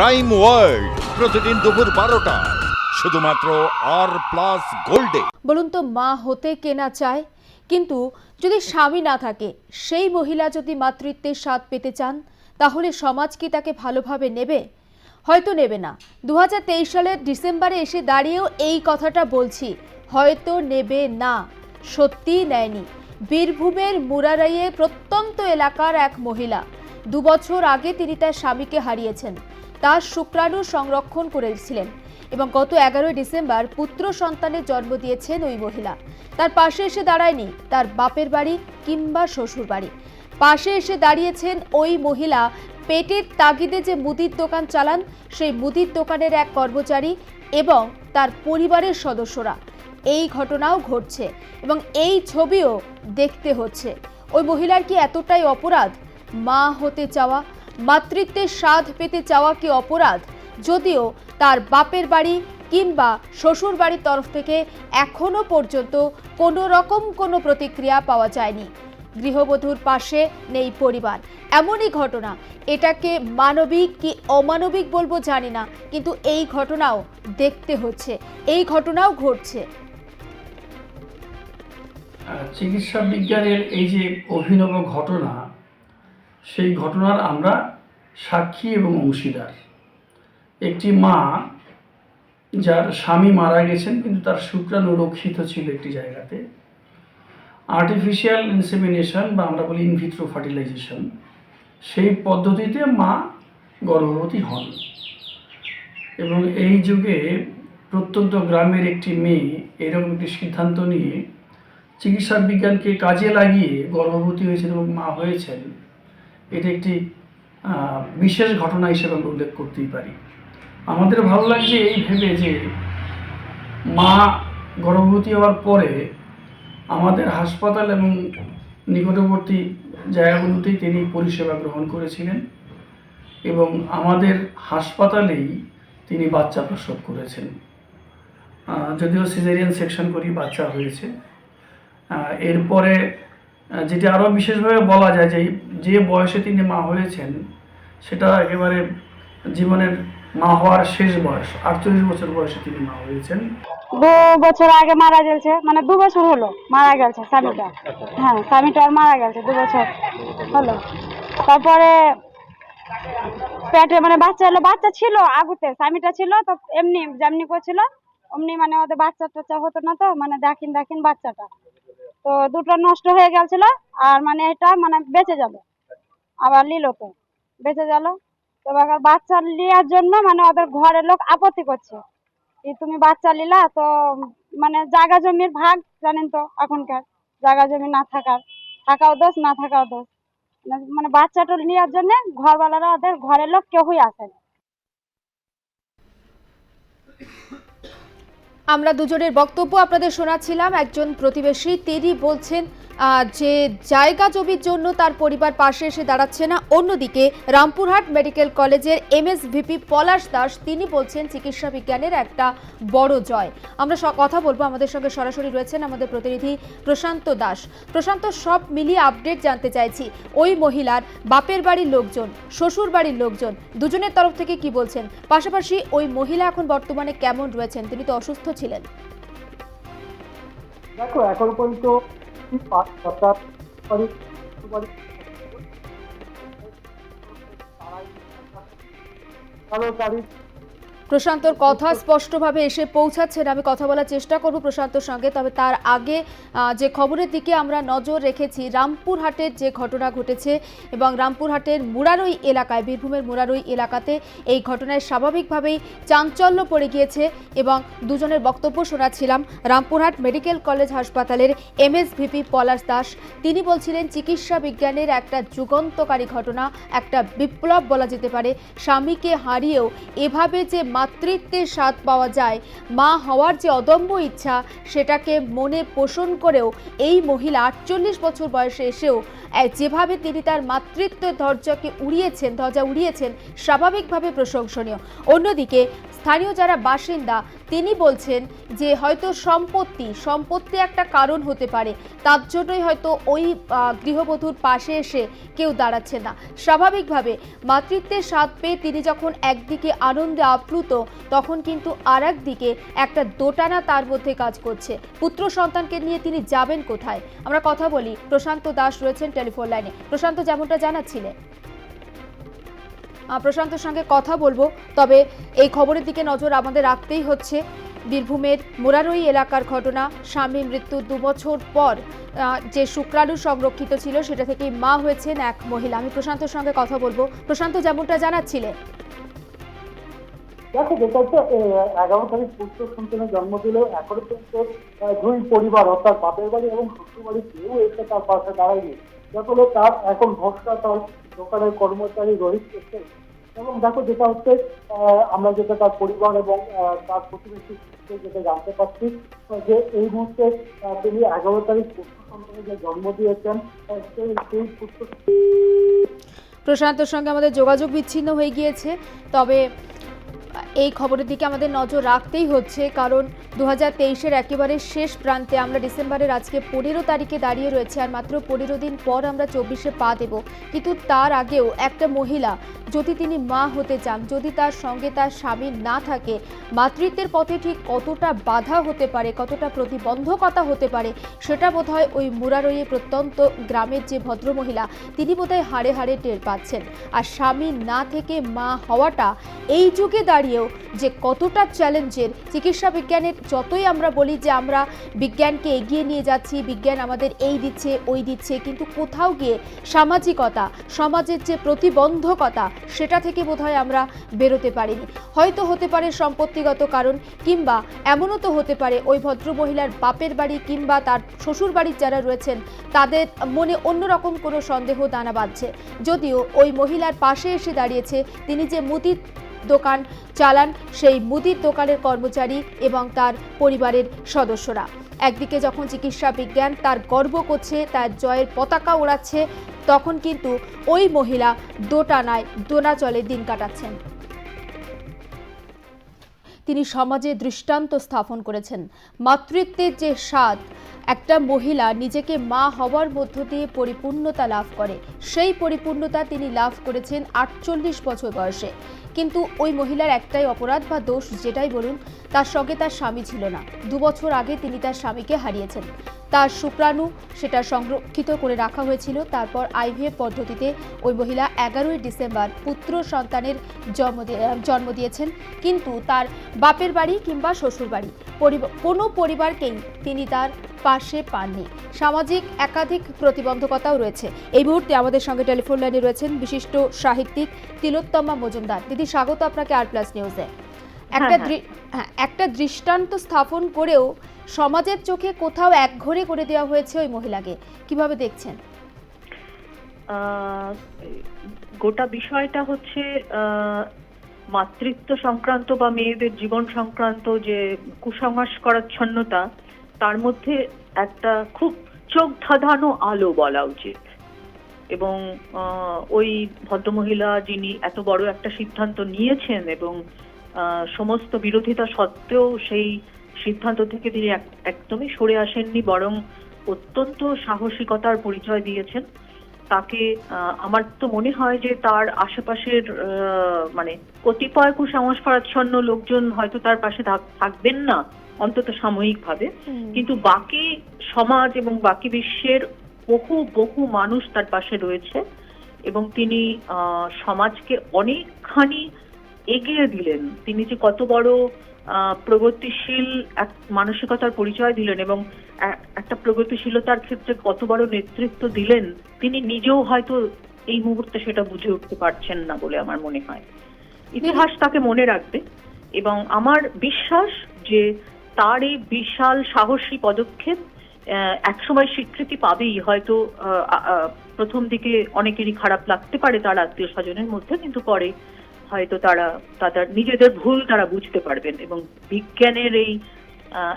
Crime world প্রতিদিন দুপুর বারোটা। শুধুমাত্র আর প্লাস গোল্ডে বলুন তো, মা হতে কেনা চায়? কিন্তু যদি স্বামী না থাকে, সেই মহিলা যদি মাতৃত্বের স্বাদ পেতে চান, তাহলে সমাজ কি তাকে ভালোভাবে নেবে? হয়তো নেবে না। দু হাজার তেইশ সালের ডিসেম্বরে এসে দাঁড়িয়েও এই কথাটা বলছি। হয়তো নেবে না। সত্যিই নেয়নি। বীরভূমের মুরারাইয়ে প্রত্যন্ত এলাকার এক মহিলা। দু বছর আগে তিনি তার স্বামীকে হারিয়েছেন। তার শুক্রাণু সংরক্ষণ করেছিলেন এবং গত এগারোই ডিসেম্বর পুত্র সন্তানের জন্ম দিয়েছেন ওই মহিলা। তার পাশে এসে দাঁড়ায়নি তার বাপের বাড়ি কিংবা শ্বশুর বাড়ি। পাশে এসে দাঁড়িয়েছেন ওই মহিলা পেটের তাগিদে যে মুদির দোকান চালান, সেই মুদির দোকানের এক কর্মচারী এবং তার পরিবারের সদস্যরা। এই ঘটনাও ঘটছে এবং এই ছবিও দেখতে হচ্ছে। ওই মহিলার কি এতটাই অপরাধ? মা হতে চাওয়া মাতৃত্বের স্বাদ পেতে চাওয়া কি অপরাধ? যদিও তার বাপের বাড়ি কিংবা শ্বশুর বাড়ির তরফ থেকে এখনও পর্যন্ত কোনো রকম কোনো প্রতিক্রিয়া পাওয়া যায়নি। গৃহবধূর পাশে নেই পরিবার। এমনই ঘটনা। এটাকে মানবিক কি অমানবিক বলব জানি না, কিন্তু এই ঘটনাও দেখতে হচ্ছে। এই ঘটনাও ঘটছে। চিকিৎসা বিজ্ঞানের এই যে অভিনব ঘটনা সেই ঘটনার আমরা সাক্ষী এবং অংশীদার। একটি মা যার স্বামী মারা গেছেন কিন্তু তার শুক্রাণু রক্ষিত ছিল একটি জায়গাতে। আর্টিফিশিয়াল ইনসেমিনেশন বা আমরা বলি ইনভিট্রো ফার্টিলাইজেশন সেই পদ্ধতিতে মা গর্ভবতী হন। এবং এই যুগে প্রত্যন্ত গ্রামের একটি মেয়ে এরকম একটি সিদ্ধান্ত নিয়ে চিকিৎসা বিজ্ঞানকে কাজে লাগিয়ে গর্ভবতী হয়েছেন এবং মা হয়েছেন। এটা একটি বিশেষ ঘটনা হিসেবে আমরা উল্লেখ করতেই পারি। আমাদের ভালো লাগছে এই ভেবে যে মা গর্ভবতী হওয়ার পরে আমাদের হাসপাতাল এবং নিকটবর্তী জায়গাগুলোতেই তিনি পরিষেবা গ্রহণ করেছিলেন এবং আমাদের হাসপাতালেই তিনি বাচ্চা প্রসব করেছেন। যদিও সিজারিয়ান সেকশন করি বাচ্চা হয়েছে। এরপরে যেটা আরও বিশেষভাবে বলা যায় যে যে বয়সে তিনি মা হয়েছেন, সেটা একেবারে জীবনের মা হওয়ার শেষ বয়স, আটচল্লিশ বছর বয়সে তিনি মা হয়েছেন। দু বছর আগে মারা গেছে মানে দু বছর হলো মারা গেছে স্বামীটা। হ্যাঁ স্বামীটা আর মারা গেছে, দু বছর হলো। তারপরে পেটে মানে বাচ্চা হলো, বাচ্চা ছিল আগুতে, স্বামীটা ছিল, তো এমনি, যেমনি করছিল, অমনি মানে ওদের বাচ্চা টাচ্চা হতো না তো মানে দেখিন দেখিন বাচ্চাটা। তো দুটো নষ্ট হয়ে গেছিল আর মানে এটা মানে বেঁচে যাবে। আবার নিল তো বেঁচে গেল। তো এবার বাচ্চা নেওয়ার জন্য মানে ওদের ঘরের লোক আপত্তি করছে তুমি বাচ্চা নিলা তো মানে জায়গা জমির ভাগ জানেন তো এখনকার। জায়গা জমি না থাকার, থাকাও দোষ না থাকাও দোষ। মানে- মানে বাচ্চাটা নেওয়ার জন্য ঘরওয়ালারা ওদের ঘরের লোক কেউই আসে না আমরা দুজনের বক্তব্য আপনাদের শোনাচ্ছিলাম। একজন প্রতিবেশী তিনি বলছেন যে জায়গা জমির জন্য তার পরিবার পাশে এসে দাঁড়াচ্ছে না, অন্যদিকে রামপুরহাট মেডিকেল কলেজের এমএসভিপি পলাশ দাস, তিনি বলছেন চিকিৎসা বিজ্ঞানের একটা বড় জয়। আমরা কথা বলব, আমাদের সঙ্গে সরাসরি রয়েছেন আমাদের প্রতিনিধি প্রশান্ত দাস। প্রশান্ত, সব মিলিয়ে আপডেট জানতে চাইছি, ওই মহিলার বাপের বাড়ির লোকজন, শ্বশুর বাড়ির লোকজন, দুজনের তরফ থেকে কি বলছেন? পাশাপাশি ওই মহিলা এখন বর্তমানে কেমন রয়েছেন? তিনি তো অসুস্থ ছিলেন। দেখো, এখন পর্যন্ত পাঁচ সপ্তাহ পরে পরে তারিখ প্রশান্তর কথা স্পষ্টভাবে এসে পৌঁছাচ্ছেন। আমি কথা বলার চেষ্টা করব প্রশান্তর সঙ্গে, তবে তার আগে যে খবরের দিকে আমরা নজর রেখেছি, রামপুরহাটের যে ঘটনা ঘটেছে এবং রামপুরহাটের মুরারই এলাকায়, বীরভূমের মুরারই এলাকাতে এই ঘটনায় স্বাভাবিকভাবেই চাঞ্চল্য পড়ে গিয়েছে এবং দুজনের বক্তব্য শোনাচ্ছিলাম। রামপুরহাট মেডিকেল কলেজ হাসপাতালের এমএসভিপি পলাশ দাস। তিনি বলছিলেন, চিকিৎসা বিজ্ঞানের একটা যুগান্তকারী ঘটনা, একটা বিপ্লব বলা যেতে পারে। স্বামীকে হারিয়েও এভাবে যে মা মাতৃত্বের স্বাদ পাওয়া যায়। মা হওয়ার যে অদম্য ইচ্ছা, সেটাকে মনে পোষণ করেও এই মহিলা আটচল্লিশ বছর বয়সে এসেও যেভাবে তিনি তার মাতৃত্বের দরজাকে উড়িয়েছেন, দরজা উড়িয়েছেন, স্বাভাবিকভাবে প্রশংসনীয়। অন্যদিকে, স্থানীয় যারা বাসিন্দা, তিনি বলছেন যে হয়তো সম্পত্তি সম্পত্তি একটা কারণ হতে পারে। তার জন্যই হয়তো ওই গৃহবধূর পাশে এসে কেউ দাঁড়াচ্ছে না। স্বাভাবিকভাবে, মাতৃত্বের স্বাদ পেয়ে তিনি যখন একদিকে আনন্দে আপ্লুত তখন কিন্তু আর দিকে একটা দোটানা তার মধ্যে কাজ করছে। পুত্র সন্তানকে নিয়ে তিনি যাবেন কোথায়? আমরা কথা বলি, প্রশান্ত দাস রয়েছেন টেলিফোন লাইনে। প্রশান্ত, যেমনটা জানাচ্ছিলেন। প্রশান্তর সঙ্গে কথা বলব, তবে এই খবরের দিকে নজর আমাদের রাখতেই হচ্ছে। বীরভূমের মোরারই এলাকার ঘটনা স্বামী মৃত্যুর দু বছর পর যে শুক্রাণু সংরক্ষিত ছিল, সেটা থেকেই মা হয়েছেন এক মহিলা। আমি প্রশান্তর সঙ্গে কথা বলব। প্রশান্ত, যেমনটা জানাচ্ছিলেন। দেখো, যেটা হচ্ছে এগারো তারিখ পুত্র সন্তানের জন্ম দিলেও এখনও পর্যন্ত দুই পরিবার, অর্থাৎ বাপের বাড়ি এবং শ্বশুর বাড়ি কেউ এসে তার পাশে দাঁড়ায়নি। যার ফলে তার এখন ভরসা দোকানের কর্মচারী রোহিত এসে এবং দেখো, যেটা হচ্ছে আমরা যেটা তার পরিবার এবং তার প্রতিবেশী যেটা জানতে পারছি যে এই মুহূর্তে তিনি এগারো তারিখ পুত্র সন্তানের যে জন্ম দিয়েছেন সেই সেই পুত্র প্রশান্তর সঙ্গে আমাদের যোগাযোগ বিচ্ছিন্ন হয়ে গিয়েছে। তবে এই খবরের দিকে আমাদের নজর রাখতেই হচ্ছে, কারণ দু হাজার তেইশের একেবারে শেষ প্রান্তে আমরা ডিসেম্বরের আজকে পনেরো তারিখে দাঁড়িয়ে রয়েছে আর মাত্র পনেরো দিন পর আমরা চব্বিশে পা দেব। কিন্তু তার আগেও একটা মহিলা, যদি তিনি মা হতে চান, যদি তার সঙ্গে তার স্বামী না থাকে, মাতৃত্বের পথে ঠিক কতটা বাধা হতে পারে, কতটা প্রতিবন্ধকতা হতে পারে, সেটা বোধহয় ওই মুরারইয়ে প্রত্যন্ত গ্রামের যে ভদ্রমহিলা, তিনি বোধহয় হাড়ে হাড়ে টের পাচ্ছেন। আর স্বামী না থেকে মা হওয়াটা এই যুগে দাঁড়িয়েও যে কতটা চ্যালেঞ্জের চিকিৎসা বিজ্ঞানের যতই আমরা বলি যে আমরা বিজ্ঞানকে এগিয়ে নিয়ে যাচ্ছি, বিজ্ঞান আমাদের এই দিচ্ছে, ওই দিচ্ছে, কিন্তু কোথাও গিয়ে সামাজিকতা, সমাজের যে প্রতিবন্ধকতা, সেটা থেকে বোধহয় আমরা বেরোতে পারিনি। হয়তো হতে পারে সম্পত্তিগত কারণ, কিংবা এমনও তো হতে পারে ওই ভদ্রমহিলার বাপের বাড়ি কিংবা তার শ্বশুর বাড়ির যারা রয়েছেন, তাদের মনে অন্যরকম কোনো সন্দেহ দানা বাঁধছে। যদিও ওই মহিলার পাশে এসে দাঁড়িয়েছে, তিনি যে মুদির দোকান চালান সেই মুদির দোকানের কর্মচারী এবং তার পরিবারের সদস্যরা। একদিকে যখন চিকিৎসা বিজ্ঞান তার গর্ব করছে, তার জয়ের পতাকা ওড়াচ্ছে, তখন কিন্তু ওই মহিলা দোটানায় দোনাচলে দিন কাটাচ্ছেন। তিনি সমাজে দৃষ্টান্ত স্থাপন করেছেন। মাতৃত্বের যে স্বাদ, একটা মহিলা নিজেকে মা হওয়ার মধ্য দিয়ে পরিপূর্ণতা লাভ করে। সেই পরিপূর্ণতা তিনি লাভ করেছেন আটচল্লিশ বছর বয়সে। কিন্তু ওই মহিলার একটাই অপরাধ বা দোষ যেটাই বলুন, তার সঙ্গে তার স্বামী ছিল না। দু বছর আগে তিনি তার স্বামীকে হারিয়েছেন। তার শুক্রাণু সেটা সংরক্ষিত করে রাখা হয়েছিল। তারপর আইভিএফ পদ্ধতিতে ওই মহিলা এগারোই ডিসেম্বর পুত্র সন্তানের জন্ম জন্ম দিয়েছেন। কিন্তু তার বাপের বাড়ি কিংবা শ্বশুর বাড়ি কোনো পরিবারকেই তিনি তার পাশে পাননি। সামাজিক একাধিক প্রতিবন্ধকতাও রয়েছে। এই মুহূর্তে আমাদের সঙ্গে টেলিফোন লাইনে রয়েছেন বিশিষ্ট সাহিত্যিক তিলোত্তমা মজুমদার। দিদি স্বাগত আপনাকে আর প্লাস নিউজে একটা হ্যাঁ। হ্যাঁ, একটা দৃষ্টান্ত স্থাপন করেও সমাজের চোখে কোথাও একঘরে করে দেওয়া হয়েছে ওই মহিলাকে। কীভাবে দেখছেন? গোটা বিষয়টা হচ্ছে আহ, মাতৃত্ব সংক্রান্ত বা মেয়েদের জীবন সংক্রান্ত যে কুসংস্কারাচ্ছন্নতা তার মধ্যে একটা খুব চোখ ধাঁধানো আলো বলা উচিত। এবং ওই ভদ্রমহিলা যিনি এত বড় একটা সিদ্ধান্ত নিয়েছেন এবং সমস্ত বিরোধিতা সত্ত্বেও সেই সিদ্ধান্ত থেকে তিনি এক- একদমই সরে আসেননি, বরং অত্যন্ত সাহসিকতার পরিচয় দিয়েছেন। তাকে আমার তো মনে হয় যে তার আশেপাশের মানে কতিপয় কুসংস্কারাচ্ছন্ন লোকজন হয়তো তার পাশে থাকবেন না অন্তত সাময়িকভাবে। কিন্তু বাকি সমাজ এবং বাকি বিশ্বের বহু বহু মানুষ তার পাশে রয়েছে এবং তিনি আহ, সমাজকে অনেকখানি এগিয়ে দিলেন। তিনি যে কত বড় প্রগতিশীল এক মানসিকতার পরিচয় দিলেন এবং একটা প্রগতিশীলতার ক্ষেত্রে কত বড় নেতৃত্ব দিলেন, তিনি নিজেও হয়তো এই মুহূর্তে সেটা বুঝে উঠতে পারছেন না বলে আমার মনে হয়। ইতিহাস তাকে মনে রাখবে এবং আমার বিশ্বাস যে তার এই বিশাল সাহসী পদক্ষেপ একসময় স্বীকৃতি পাবেই। হয়তো প্রথম দিকে অনেকেরই খারাপ লাগতে পারে তার আত্মীয় স্বজনের মধ্যে, কিন্তু পরে হয়তো তারা তাদের নিজেদের ভুল তারা বুঝতে পারবেন এবং বিজ্ঞানের এই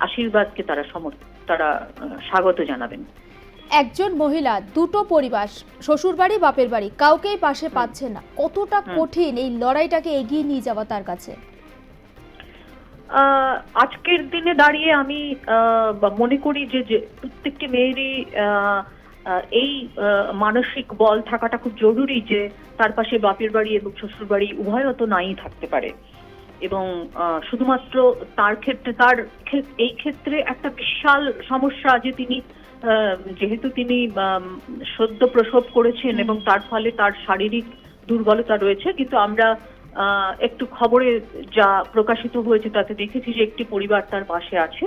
আশীর্বাদকে তারা সমর তারা স্বাগত জানাবেন। একজন মহিলা দুটো পরিবার শ্বশুর বাড়ি বাপের বাড়ি কাউকেই পাশে পাচ্ছে না। কতটা কঠিন এই লড়াইটাকে এগিয়ে নিয়ে যাওয়া তার কাছে? আহ, আজকের দিনে দাঁড়িয়ে আমি মনে করি যে প্রত্যেকটি মেয়েরই এই মানসিক বল থাকাটা খুব জরুরি যে তার পাশে বাপের বাড়ি এবং শ্বশুর বাড়ি উভয়ও তো নাই থাকতে পারে। এবং শুধুমাত্র তার ক্ষেত্রে তার এই ক্ষেত্রে একটা বিশাল সমস্যা যে তিনি যেহেতু তিনি সদ্য প্রসব করেছেন এবং তার ফলে তার শারীরিক দুর্বলতা রয়েছে কিন্তু আমরা আহ, একটু খবরে যা প্রকাশিত হয়েছে তাতে দেখেছি যে একটি পরিবার তার পাশে আছে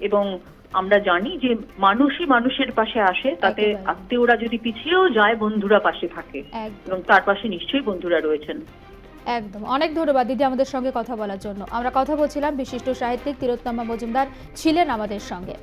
এবং আমরা জানি যে মানুষই মানুষের পাশে আসে তাতে আত্মীয়রা যদি পিছিয়েও যায় বন্ধুরা পাশে থাকে। একদম। এবং তার পাশে নিশ্চয়ই বন্ধুরা রয়েছেন। একদম। অনেক ধন্যবাদ দিদি আমাদের সঙ্গে কথা বলার জন্য। আমরা কথা বলছিলাম বিশিষ্ট সাহিত্যিক তিরোত্তমা মজুমদার ছিলেন আমাদের সঙ্গে।